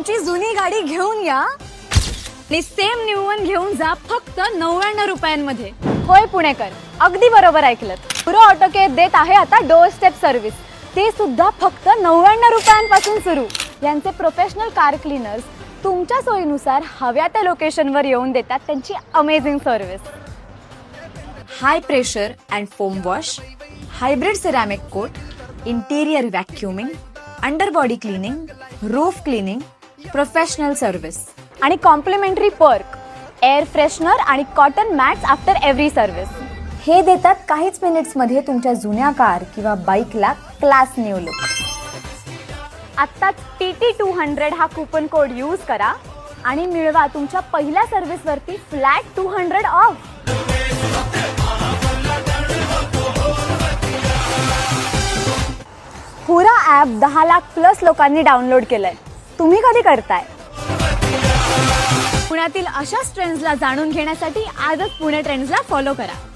तुमची जुनी गाडी घेऊन या. आणि सेम न्यू वन घेऊन जा फक्त नव्याण्णव रुपयांमध्ये. होय पुणेकर. अगदी बरोबर ऐकलं पुरो ऑटो केअर देत आहे आता डोअर स्टेप सर्व्हिस ते सुद्धा फक्त नव्याण्णव रुपयांपासून सुरू. यांचे प्रोफेशनल कार क्लीनर्स तुमच्या सोयीनुसार हव्या त्या लोकेशनवर येऊन देतात त्यांची amazing service high pressure and foam wash hybrid ceramic coat interior vacuuming under body cleaning roof cleaning professional service आणि कॉम्प्लिमेंटरी पर्क एअर फ्रेशनर आणि cotton mats after every service. हे देतात काहीच मिनिट्समध्ये तुमच्या जुन्या कार किंवा बाईकला क्लास न्यू लुक आत्ताच टी टी टू हंड्रेड हा कुपन कोड यूज करा आणि मिळवा तुमच्या पहिल्या सर्व्हिसवरती फ्लॅट टू हंड्रेड ऑफ पुरा ॲप दहा लाख प्लस लोकांनी डाउनलोड केलंय. तुम्ही कधी करताय? पुण्यातील अशाच ट्रेंड्सला जाणून घेण्यासाठी आजच पुणे ट्रेंड्सला फॉलो करा.